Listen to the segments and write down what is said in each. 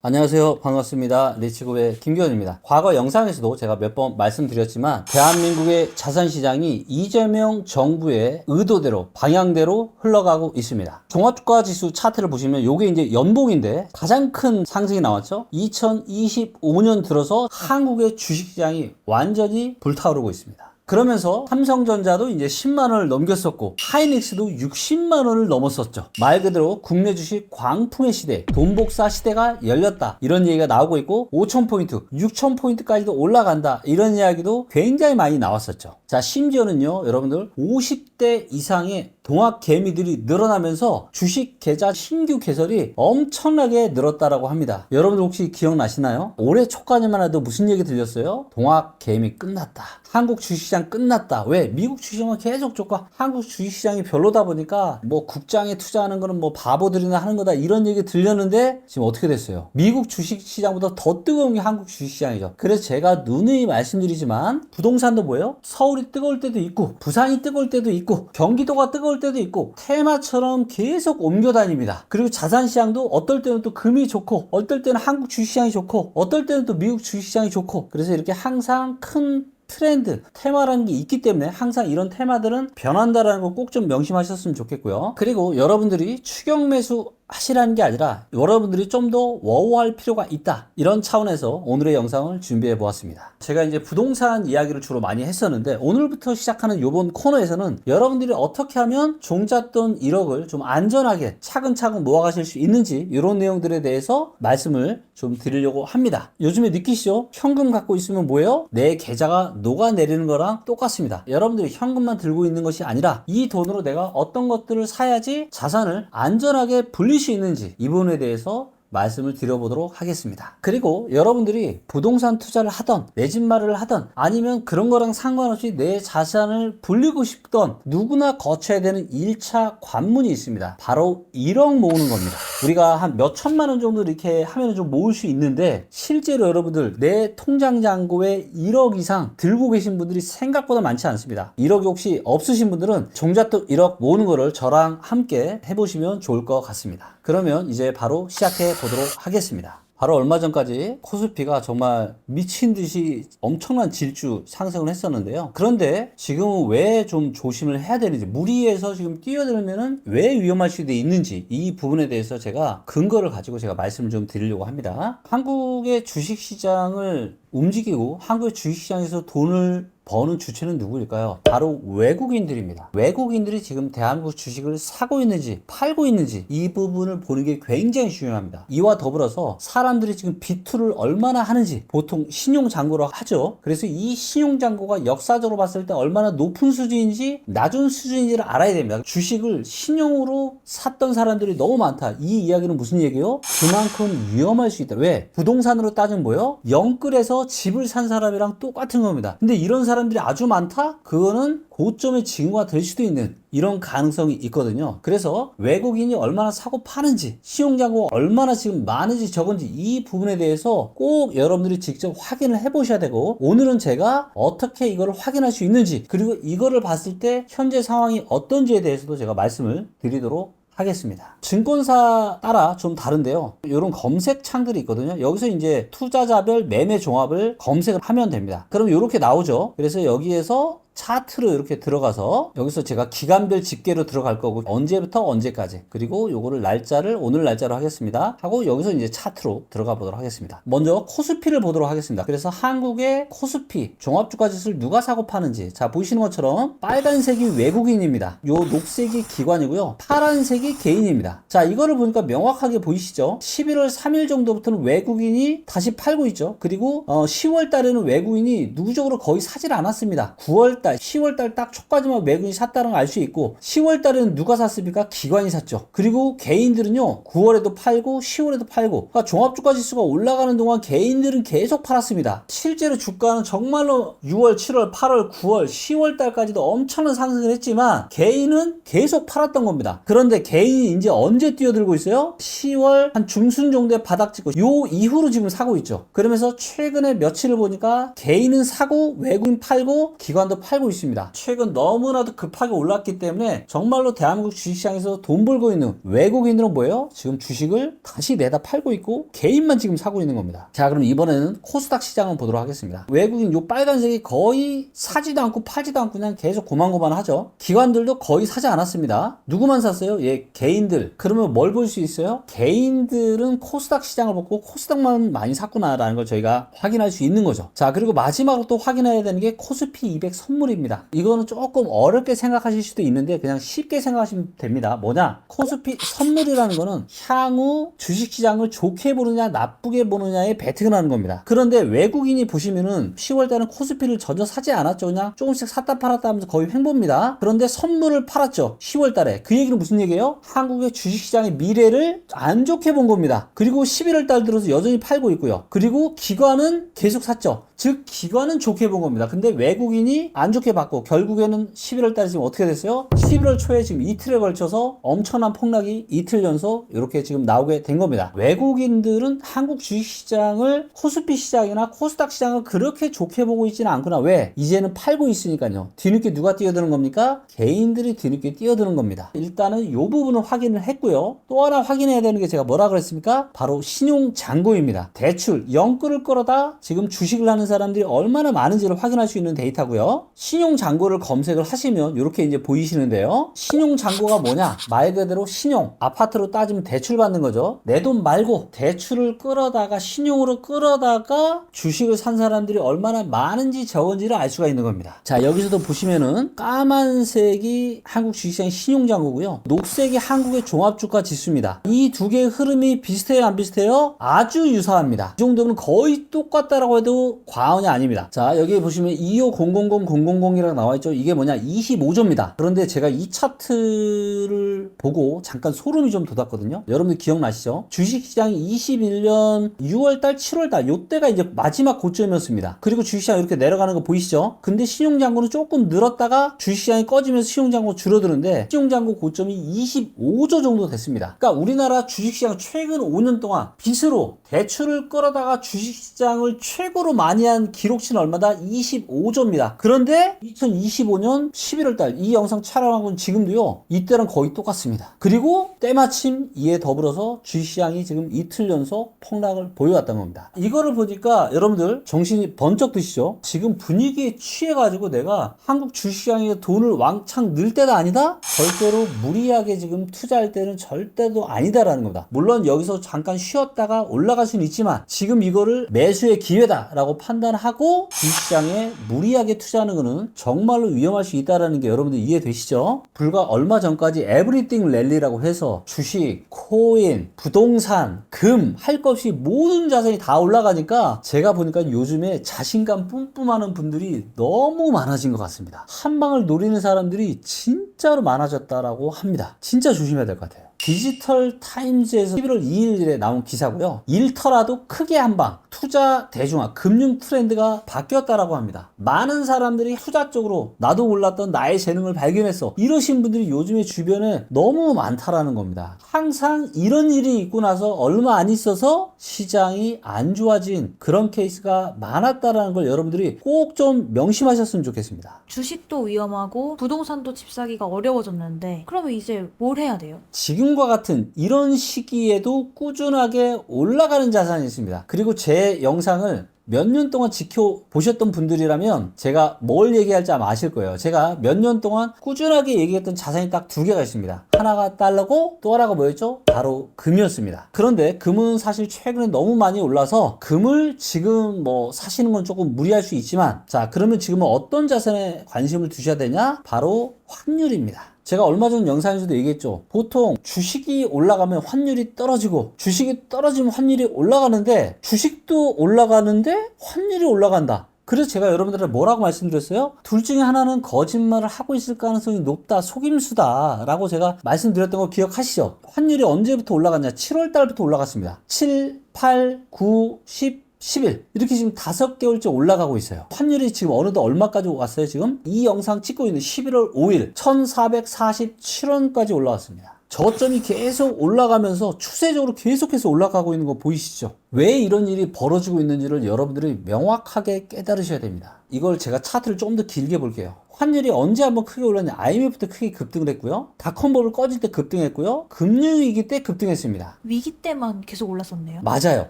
안녕하세요. 반갑습니다. 리치고의 김기현입니다. 과거 영상에서도 제가 몇 번 말씀드렸지만 대한민국의 자산시장이 이재명 정부의 의도대로 방향대로 흘러가고 있습니다. 종합주가 지수 차트를 보시면 이게 이제 연봉인데 가장 큰 상승이 나왔죠. 2025년 들어서 한국의 주식시장이 완전히 불타오르고 있습니다. 그러면서 삼성전자도 이제 10만 원을 넘겼었고 하이닉스도 60만 원을 넘었었죠. 말 그대로 국내 주식 광풍의 시대, 돈복사 시대가 열렸다. 이런 얘기가 나오고 있고 5천 포인트, 6천 포인트까지도 올라간다. 이런 이야기도 굉장히 많이 나왔었죠. 자, 심지어는요. 여러분들 50대 이상의 동학 개미들이 늘어나면서 주식 계좌 신규 개설이 엄청나게 늘었다라고 합니다. 여러분들 혹시 기억나시나요? 올해 초까지만 해도 무슨 얘기 들렸어요? 동학 개미 끝났다. 한국 주식시장 끝났다. 왜? 미국 주식은 계속 좋고 한국 주식시장이 별로다 보니까 뭐 국장에 투자하는 거는 뭐 바보들이나 하는 거다 이런 얘기 들렸는데 지금 어떻게 됐어요? 미국 주식시장보다 더 뜨거운 게 한국 주식시장이죠. 그래서 제가 누누이 말씀드리지만 부동산도 뭐예요? 서울이 뜨거울 때도 있고 부산이 뜨거울 때도 있고 경기도가 뜨거울 때도 있고 테마처럼 계속 옮겨 다닙니다. 그리고 자산 시장도 어떨 때는 또 금이 좋고 어떨 때는 한국 주식시장이 좋고 어떨 때는 또 미국 주식시장이 좋고 그래서 이렇게 항상 큰 트렌드, 테마라는 게 있기 때문에 항상 이런 테마들은 변한다라는 거 꼭 좀 명심하셨으면 좋겠고요. 그리고 여러분들이 추경 매수 하시라는 게 아니라 여러분들이 좀 더 워워할 필요가 있다. 이런 차원에서 오늘의 영상을 준비해 보았습니다. 제가 이제 부동산 이야기를 주로 많이 했었는데 오늘부터 시작하는 이번 코너에서는 여러분들이 어떻게 하면 종잣돈 1억을 좀 안전하게 차근차근 모아가실 수 있는지 이런 내용들에 대해서 말씀을 좀 드리려고 합니다. 요즘에 느끼시죠? 현금 갖고 있으면 뭐예요? 내 계좌가 녹아내리는 거랑 똑같습니다. 여러분들이 현금만 들고 있는 것이 아니라 이 돈으로 내가 어떤 것들을 사야지 자산을 안전하게 불 릴수 있는지 이 부분에 대해서 말씀을 드려보도록 하겠습니다. 그리고 여러분들이 부동산 투자를 하던 내 집 마련을 하던 아니면 그런 거랑 상관없이 내 자산을 불리고 싶던 누구나 거쳐야 되는 1차 관문이 있습니다. 바로 1억 모으는 겁니다. 우리가 한 몇 천만 원 정도 이렇게 하면 좀 모을 수 있는데 실제로 여러분들 내 통장 잔고에 1억 이상 들고 계신 분들이 생각보다 많지 않습니다. 1억이 혹시 없으신 분들은 종잣돈 1억 모으는 거를 저랑 함께 해보시면 좋을 것 같습니다. 그러면 이제 바로 시작해 보도록 하겠습니다. 바로 얼마 전까지 코스피가 정말 미친 듯이 엄청난 질주 상승을 했었는데요. 그런데 지금은 왜 좀 조심을 해야 되는지, 무리해서 지금 뛰어들면은 왜 위험할 수도 있는지 이 부분에 대해서 제가 근거를 가지고 제가 말씀을 좀 드리려고 합니다. 한국의 주식 시장을 움직이고 한국의 주식 시장에서 돈을 버는 주체는 누구일까요? 바로 외국인들입니다. 외국인들이 지금 대한민국 주식을 사고 있는지 팔고 있는지 이 부분을 보는 게 굉장히 중요합니다. 이와 더불어서 사람들이 지금 비투를 얼마나 하는지 보통 신용잔고로 하죠. 그래서 이 신용잔고가 역사적으로 봤을 때 얼마나 높은 수준인지 낮은 수준인지를 알아야 됩니다. 주식을 신용으로 샀던 사람들이 너무 많다. 이 이야기는 무슨 얘기예요? 그만큼 위험할 수 있다. 왜? 부동산으로 따지면 뭐예요? 영끌에서 집을 산 사람이랑 똑같은 겁니다. 근데 이런 사람 들이 아주 많다? 그거는 고점의 징후가 될 수도 있는 이런 가능성이 있거든요. 그래서 외국인이 얼마나 사고 파는지, 시용자고 얼마나 지금 많은지 적은지 이 부분에 대해서 꼭 여러분들이 직접 확인을 해 보셔야 되고, 오늘은 제가 어떻게 이거를 확인할 수 있는지, 그리고 이거를 봤을 때 현재 상황이 어떤지에 대해서도 제가 말씀을 드리도록 하겠습니다. 증권사 따라 좀 다른데요. 이런 검색 창들이 있거든요. 여기서 이제 투자자별 매매 종합을 검색을 하면 됩니다. 그럼 이렇게 나오죠. 그래서 여기에서 차트로 이렇게 들어가서 여기서 제가 기간별 집계로 들어갈 거고 언제부터 언제까지 그리고 요거를 날짜를 오늘 날짜로 하겠습니다. 하고 여기서 이제 차트로 들어가 보도록 하겠습니다. 먼저 코스피를 보도록 하겠습니다. 그래서 한국의 코스피 종합주가 지수를 누가 사고 파는지. 자 보시는 것처럼 빨간색이 외국인입니다. 요 녹색이 기관이고요. 파란색이 개인입니다. 자 이거를 보니까 명확하게 보이시죠? 11월 3일 정도부터는 외국인이 다시 팔고 있죠. 그리고 어, 10월 달에는 외국인이 누구적으로 거의 사질 않았습니다. 9월 달 10월 달 딱 초까지만 외국인이 샀다는 걸 알 수 있고 10월 달에는 누가 샀습니까? 기관이 샀죠. 그리고 개인들은요. 9월에도 팔고 10월에도 팔고 그러니까 종합주가 지수가 올라가는 동안 개인들은 계속 팔았습니다. 실제로 주가는 정말로 6월, 7월, 8월, 9월, 10월 달까지도 엄청난 상승을 했지만 개인은 계속 팔았던 겁니다. 그런데 개인이 이제 언제 뛰어들고 있어요? 10월 한 중순 정도에 바닥 찍고 요 이후로 지금 사고 있죠. 그러면서 최근에 며칠을 보니까 개인은 사고 외국인 팔고 기관도 팔고 팔고 있습니다. 최근 너무나도 급하게 올랐기 때문에 정말로 대한민국 주식시장에서 돈 벌고 있는 외국인들은 뭐예요? 지금 주식을 다시 내다 팔고 있고 개인만 지금 사고 있는 겁니다. 자, 그럼 이번에는 코스닥 시장을 보도록 하겠습니다. 외국인 요 빨간색이 거의 사지도 않고 팔지도 않고 그냥 계속 고만고만 하죠. 기관들도 거의 사지 않았습니다. 누구만 샀어요? 예, 개인들. 그러면 뭘 볼 수 있어요? 개인들은 코스닥 시장을 보고 코스닥만 많이 샀구나라는 걸 저희가 확인할 수 있는 거죠. 자, 그리고 마지막으로 또 확인해야 되는 게 코스피 200 선물 입니다. 이거는 조금 어렵게 생각하실 수도 있는데 그냥 쉽게 생각하시면 됩니다. 뭐냐? 코스피 선물이라는 거는 향후 주식시장을 좋게 보느냐 나쁘게 보느냐에 베팅을 하는 겁니다. 그런데 외국인이 보시면은 10월 달은 코스피를 전혀 사지 않았죠. 그냥 조금씩 샀다 팔았다 하면서 거의 횡보입니다. 그런데 선물을 팔았죠. 10월 달에. 그 얘기는 무슨 얘기예요? 한국의 주식시장의 미래를 안 좋게 본 겁니다. 그리고 11월 달 들어서 여전히 팔고 있고요. 그리고 기관은 계속 샀죠. 즉 기관은 좋게 본 겁니다. 근데 외국인이 안 좋게 봤고 결국에는 11월 달에 지금 어떻게 됐어요? 11월 초에 지금 이틀에 걸쳐서 엄청난 폭락이 이틀 연속 이렇게 지금 나오게 된 겁니다. 외국인들은 한국 주식시장을 코스피 시장이나 코스닥 시장을 그렇게 좋게 보고 있지는 않구나. 왜? 이제는 팔고 있으니까요. 뒤늦게 누가 뛰어드는 겁니까? 개인들이 뒤늦게 뛰어드는 겁니다. 일단은 이 부분을 확인을 했고요. 또 하나 확인해야 되는 게 제가 뭐라 그랬습니까? 바로 신용 잔고입니다. 대출 영끌을 끌어다 지금 주식을 하는 사람들이 얼마나 많은지를 확인할 수 있는 데이터고요. 신용 잔고를 검색을 하시면 이렇게 이제 보이시는데요. 신용 잔고가 뭐냐? 말 그대로 신용. 아파트로 따지면 대출 받는 거죠. 내 돈 말고 대출을 끌어다가 신용으로 끌어다가 주식을 산 사람들이 얼마나 많은지 적은지를 알 수가 있는 겁니다. 자, 여기서도 보시면은 까만색이 한국 주식시장 신용 잔고고요. 녹색이 한국의 종합주가 지수입니다. 이 두 개의 흐름이 비슷해요, 안 비슷해요? 아주 유사합니다. 이 정도면 거의 똑같다라고 해도 과 언이 아닙니다. 자, 여기 보시면 2500000이라고 나와 있죠. 이게 뭐냐? 25조입니다. 그런데 제가 이 차트를 보고 잠깐 소름이 좀 돋았거든요. 여러분들 기억나시죠? 주식시장이 21년 6월달, 7월달 요때가 이제 마지막 고점이었습니다. 그리고 주식시장 이렇게 내려가는 거 보이시죠? 근데 신용잔고는 조금 늘었다가 주식시장이 꺼지면서 신용잔고 줄어드는데 신용잔고 고점이 25조 정도 됐습니다. 그러니까 우리나라 주식시장 최근 5년 동안 빚으로 대출을 끌어다가 주식시장을 최고로 많이 한 기록치는 얼마다? 25조입니다. 그런데 2025년 11월달 이 영상 건 지금도요. 이때랑 거의 똑같습니다. 그리고 때마침 이에 더불어서 주식시장이 지금 이틀 연속 폭락을 보여왔던 겁니다. 이거를 보니까 여러분들 정신이 번쩍 드시죠? 지금 분위기에 취해가지고 내가 한국 주식시장에 돈을 왕창 넣을 때도 아니다? 절대로 무리하게 지금 투자할 때는 절대도 아니다라는 겁니다. 물론 여기서 잠깐 쉬었다가 올라갈 수는 있지만 지금 이거를 매수의 기회다라고 판단 하고 주식시장에 무리하게 투자하는 것은 정말로 위험할 수 있다라는 게 여러분들 이해되시죠? 불과 얼마 전까지 에브리띵 랠리라고 해서 주식, 코인, 부동산, 금, 할 것 없이 모든 자산이 다 올라가니까 제가 보니까 요즘에 자신감 뿜뿜하는 분들이 너무 많아진 것 같습니다. 한 방을 노리는 사람들이 진짜로 많아졌다라고 합니다. 진짜 조심해야 될 것 같아요. 디지털 타임즈에서 11월 2일에 나온 기사고요. 일터라도 크게 한 방 투자 대중화 금융 트렌드가 바뀌었다라고 합니다. 많은 사람들이 투자 쪽으로 나도 몰랐던 나의 재능을 발견했어. 이러신 분들이 요즘에 주변에 너무 많다라는 겁니다. 항상 이런 일이 있고 나서 얼마 안 있어서 시장이 안 좋아진 그런 케이스가 많았다라는 걸 여러분들이 꼭 좀 명심하셨으면 좋겠습니다. 주식도 위험하고 부동산도 집 사기가 어려워졌는데 그러면 이제 뭘 해야 돼요? 지금 과 같은 이런 시기에도 꾸준하게 올라가는 자산이 있습니다. 그리고 제 영상을 몇년 동안 지켜보셨던 분들이라면 제가 뭘 얘기할지 아마 아실 거예요. 제가 몇 년 동안 꾸준하게 얘기했던 자산이 딱 두 개가 있습니다. 하나가 달러고 또 하나가 뭐였죠? 바로 금이었습니다. 그런데 금은 사실 최근에 너무 많이 올라서 금을 지금 뭐 사시는 건 조금 무리할 수 있지만 자 그러면 지금은 어떤 자산에 관심을 두셔야 되냐? 바로 환율입니다. 제가 얼마 전 영상에서도 얘기했죠. 보통 주식이 올라가면 환율이 떨어지고 주식이 떨어지면 환율이 올라가는데 주식도 올라가는데 환율이 올라간다. 그래서 제가 여러분들한테 뭐라고 말씀드렸어요? 둘 중에 하나는 거짓말을 하고 있을 가능성이 높다, 속임수다 라고 제가 말씀드렸던 거 기억하시죠? 환율이 언제부터 올라갔냐? 7월 달부터 올라갔습니다. 7, 8, 9, 10, 10일 이렇게 지금 다섯 개월째 올라가고 있어요. 환율이 지금 어느덧 얼마까지 왔어요? 지금 이 영상 찍고 있는 11월 5일 1,447원까지 올라왔습니다. 저점이 계속 올라가면서 추세적으로 계속해서 올라가고 있는 거 보이시죠? 왜 이런 일이 벌어지고 있는지를 여러분들이 명확하게 깨달으셔야 됩니다. 이걸 제가 차트를 좀 더 길게 볼게요. 환율이 언제 한번 크게 올랐냐? IMF 때 크게 급등을 했고요. 닷컴버블 꺼질 때 급등했고요. 금융위기 때 급등했습니다. 위기 때만 계속 올랐었네요. 맞아요.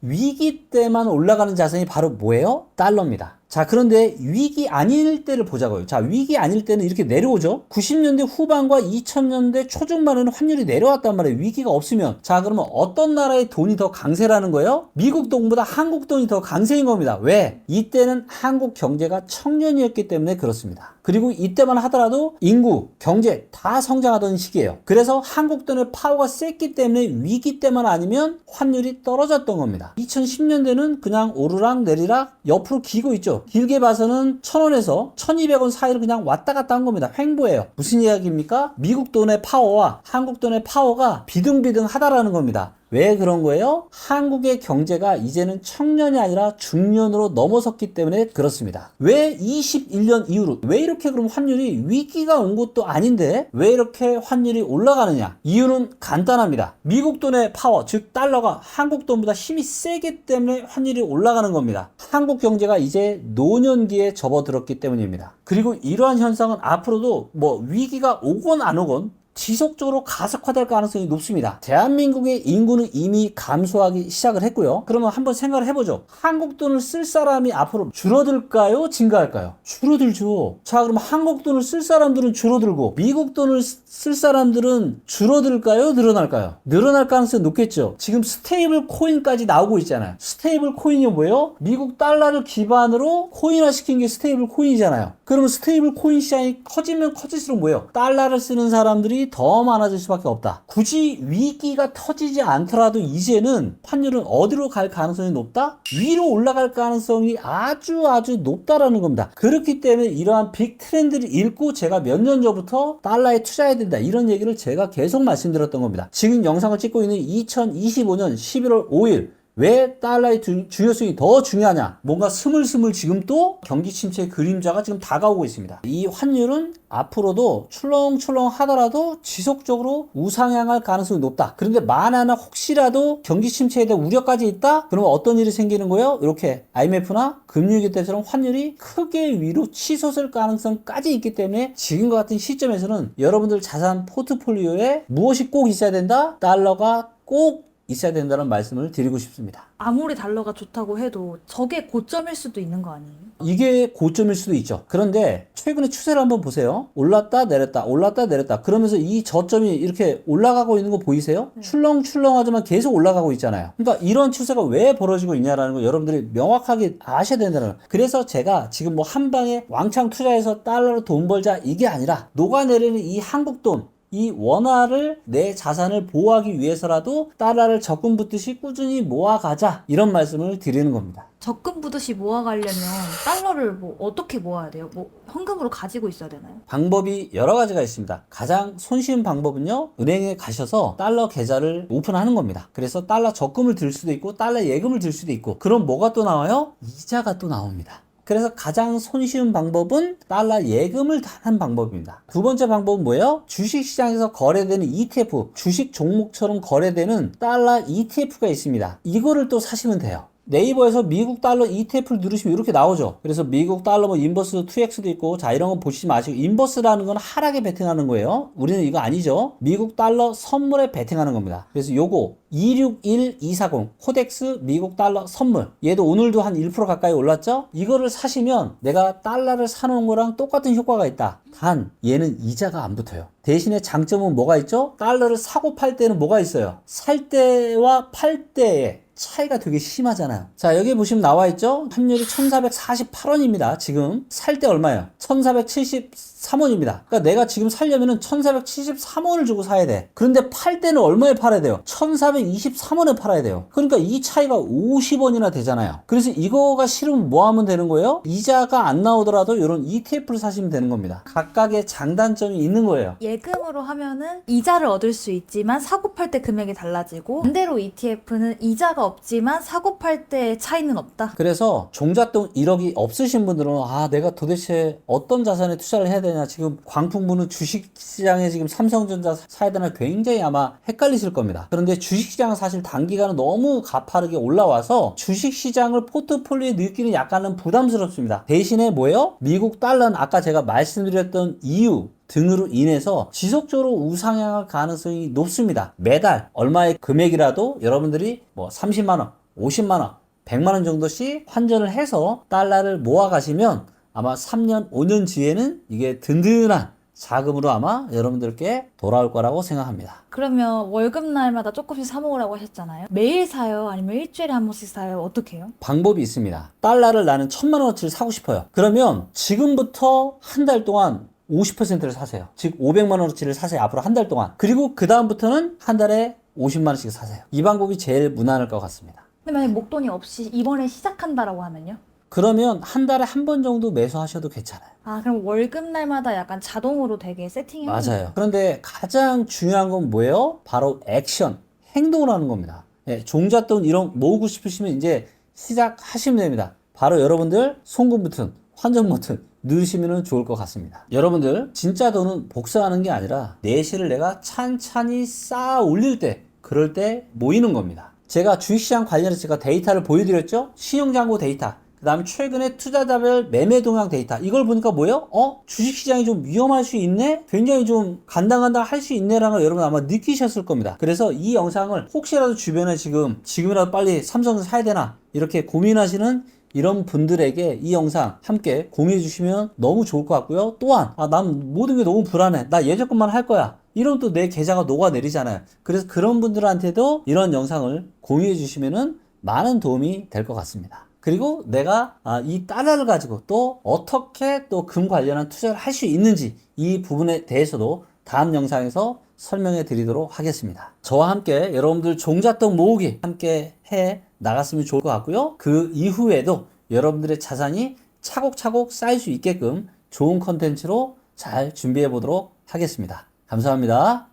위기 때만 올라가는 자산이 바로 뭐예요? 달러입니다. 자, 그런데 위기 아닐 때를 보자고요. 자, 위기 아닐 때는 이렇게 내려오죠? 90년대 후반과 2000년대 초중반에는 환율이 내려왔단 말이에요. 위기가 없으면. 자, 그러면 어떤 나라의 돈이 더 강세라는 거예요? 미국 돈보다 한국 돈이 더 강세인 겁니다. 왜? 이때는 한국 경제가 청년이었기 때문에 그렇습니다. 그리고 이때만 하더라도 인구, 경제 다 성장하던 시기예요. 그래서 한국 돈의 파워가 셌기 때문에 위기 때만 아니면 환율이 떨어졌던 겁니다. 2010년대는 그냥 오르락 내리락 옆으로 기고 있죠. 길게 봐서는 1000원에서 1200원 사이를 그냥 왔다 갔다 한 겁니다. 횡보예요. 무슨 이야기입니까? 미국 돈의 파워와 한국 돈의 파워가 비등비등하다라는 겁니다. 왜 그런 거예요? 한국의 경제가 이제는 청년이 아니라 중년으로 넘어섰기 때문에 그렇습니다. 왜 21년 이후로 왜 이렇게 그럼 환율이 위기가 온 것도 아닌데 왜 이렇게 환율이 올라가느냐? 이유는 간단합니다. 미국 돈의 파워, 즉 달러가 한국 돈보다 힘이 세기 때문에 환율이 올라가는 겁니다. 한국 경제가 이제 노년기에 접어들었기 때문입니다. 그리고 이러한 현상은 앞으로도 뭐 위기가 오건 안 오건 지속적으로 가속화될 가능성이 높습니다. 대한민국의 인구는 이미 감소하기 시작을 했고요. 그러면 한번 생각을 해보죠. 한국 돈을 쓸 사람이 앞으로 줄어들까요? 증가할까요? 줄어들죠. 자, 그럼 한국 돈을 쓸 사람들은 줄어들고 미국 돈을 쓰- 쓸 사람들은 줄어들까요? 늘어날까요? 늘어날 가능성이 높겠죠. 지금 스테이블 코인까지 나오고 있잖아요. 스테이블 코인이 뭐예요? 미국 달러를 기반으로 코인화 시킨 게 스테이블 코인이잖아요. 그러면 스테이블 코인 시장이 커지면 커질수록 뭐예요? 달러를 쓰는 사람들이 더 많아질 수밖에 없다. 굳이 위기가 터지지 않더라도 이제는 환율은 어디로 갈 가능성이 높다? 위로 올라갈 가능성이 아주 아주 높다라는 겁니다. 그렇기 때문에 이러한 빅 트렌드를 읽고 제가 몇 년 전부터 달러에 투자해야 된다. 이런 얘기를 제가 계속 말씀드렸던 겁니다. 지금 영상을 찍고 있는 2025년 11월 5일 왜 달러의 주- 중요성이 더 중요하냐? 뭔가 스물스물 지금 또 경기 침체의 그림자가 지금 다가오고 있습니다. 이 환율은 앞으로도 출렁출렁 하더라도 지속적으로 우상향할 가능성이 높다. 그런데 만하나 혹시라도 경기 침체에 대한 우려까지 있다? 그러면 어떤 일이 생기는 거예요? 이렇게 IMF나 금융위기 때처럼 환율이 크게 위로 치솟을 가능성까지 있기 때문에 지금과 같은 시점에서는 여러분들 자산 포트폴리오에 무엇이 꼭 있어야 된다? 달러가 꼭 있어야 된다는 말씀을 드리고 싶습니다. 아무리 달러가 좋다고 해도 저게 고점일 수도 있는 거 아니에요? 이게 고점일 수도 있죠. 그런데 최근의 추세를 한번 보세요. 올랐다 내렸다 올랐다 내렸다 그러면서 이 저점이 이렇게 올라가고 있는 거 보이세요? 출렁출렁하지만 계속 올라가고 있잖아요. 그러니까 이런 추세가 왜 벌어지고 있냐라는 거 여러분들이 명확하게 아셔야 된다는 거예요. 그래서 제가 지금 뭐 한 방에 왕창 투자해서 달러로 돈 벌자 이게 아니라 녹아내리는 이 한국 돈 이 원화를 내 자산을 보호하기 위해서라도 달러를 적금 붙듯이 꾸준히 모아가자 이런 말씀을 드리는 겁니다. 적금 부듯이 모아가려면 달러를 뭐 어떻게 모아야 돼요? 뭐 현금으로 가지고 있어야 되나요? 방법이 여러 가지가 있습니다. 가장 손쉬운 방법은요, 은행에 가셔서 달러 계좌를 오픈하는 겁니다. 그래서 달러 적금을 들 수도 있고, 달러 예금을 들 수도 있고, 그럼 뭐가 또 나와요? 이자가 또 나옵니다. 그래서 가장 손쉬운 방법은 달러 예금을 하는 방법입니다. 두 번째 방법은 뭐예요? 주식시장에서 거래되는 ETF, 주식 종목처럼 거래되는 달러 ETF가 있습니다. 이거를 또 사시면 돼요. 네이버에서 미국 달러 ETF를 누르시면 이렇게 나오죠. 그래서 미국 달러 뭐 인버스 2X도 있고 자 이런 거 보시지 마시고 인버스라는 건 하락에 베팅하는 거예요. 우리는 이거 아니죠. 미국 달러 선물에 베팅하는 겁니다. 그래서 요거 261240 코덱스 미국 달러 선물 얘도 오늘도 한 1% 가까이 올랐죠? 이거를 사시면 내가 달러를 사놓은 거랑 똑같은 효과가 있다. 단 얘는 이자가 안 붙어요. 대신에 장점은 뭐가 있죠? 달러를 사고 팔 때는 뭐가 있어요? 살 때와 팔 때에 차이가 되게 심하잖아요. 자, 여기 보시면 나와 있죠? 환율이 1448원입니다. 지금 살 때 얼마예요? 1473원입니다. 그러니까 내가 지금 살려면은 1473원을 주고 사야 돼. 그런데 팔 때는 얼마에 팔아야 돼요? 1423원에 팔아야 돼요. 그러니까 이 차이가 50원이나 되잖아요. 그래서 이거가 싫으면 뭐 하면 되는 거예요? 이자가 안 나오더라도 이런 ETF를 사시면 되는 겁니다. 각각의 장단점이 있는 거예요. 예금으로 하면은 이자를 얻을 수 있지만 사고 팔 때 금액이 달라지고 반대로 ETF는 이자가 없지만 사고 팔 때 차이는 없다. 그래서 종잣돈 1억이 없으신 분들은 아 내가 도대체 어떤 자산에 투자를 해야 되냐 지금 광풍부는 주식시장에 지금 삼성전자 사야 되나 굉장히 아마 헷갈리실 겁니다 그런데 주식시장은 사실 단기간은 너무 가파르게 올라와서 주식시장을 포트폴리오에 넣기는 약간은 부담스럽습니다 대신에 뭐예요? 미국 달러는 아까 제가 말씀드렸던 이유 등으로 인해서 지속적으로 우상향할 가능성이 높습니다. 매달 얼마의 금액이라도 여러분들이 뭐 30만원, 50만원, 100만원 정도씩 환전을 해서 달러를 모아 가시면 아마 3년, 5년 뒤에는 이게 든든한 자금으로 아마 여러분들께 돌아올 거라고 생각합니다. 그러면 월급날마다 조금씩 사 먹으라고 하셨잖아요. 매일 사요? 아니면 일주일에 한 번씩 사요? 어떻게 해요? 방법이 있습니다. 달러를 나는 천만 원어치를 사고 싶어요. 그러면 지금부터 한 달 동안 50%를 사세요. 즉 500만 원어치를 사세요. 앞으로 한 달 동안. 그리고 그 다음부터는 한 달에 50만 원씩 사세요. 이 방법이 제일 무난할 것 같습니다. 근데 만약 목돈이 없이 이번에 시작한다라고 하면요? 그러면 한 달에 한 번 정도 매수하셔도 괜찮아요. 아 그럼 월급날마다 약간 자동으로 되게 세팅해 맞아요. 그런데 가장 중요한 건 뭐예요? 바로 액션, 행동을 하는 겁니다. 예, 종잣돈 1억 모으고 싶으시면 이제 시작하시면 됩니다. 바로 여러분들 송금 버튼, 환전 버튼 누르시면 좋을 것 같습니다. 여러분들 진짜 돈은 복사하는 게 아니라 내실을 내가 찬찬히 쌓아 올릴 때 그럴 때 모이는 겁니다. 제가 주식시장 관련해서 제가 데이터를 보여드렸죠? 신용잔고 데이터. 그 다음에 최근에 투자자별 매매 동향 데이터. 이걸 보니까 뭐예요? 어? 주식시장이 좀 위험할 수 있네? 굉장히 좀 간당간당 할 수 있네 라는 걸 여러분 아마 느끼셨을 겁니다. 그래서 이 영상을 혹시라도 주변에 지금, 지금이라도 빨리 삼성을 사야 되나? 이렇게 고민하시는 이런 분들에게 이 영상 함께 공유해 주시면 너무 좋을 것 같고요. 또한, 아, 난 모든 게 너무 불안해. 나 예전 것만 할 거야. 이러면 또내 계좌가 녹아내리잖아요. 그래서 그런 분들한테도 이런 영상을 공유해 주시면은 많은 도움이 될 것 같습니다. 그리고 내가 아, 이 달러를 가지고 또 어떻게 또 금 관련한 투자를 할 수 있는지 이 부분에 대해서도 다음 영상에서 설명해 드리도록 하겠습니다. 저와 함께 여러분들 종잣돈 모으기 함께 해 나갔으면 좋을 것 같고요. 그 이후에도 여러분들의 자산이 차곡차곡 쌓일 수 있게끔 좋은 컨텐츠로 잘 준비해 보도록 하겠습니다. 감사합니다.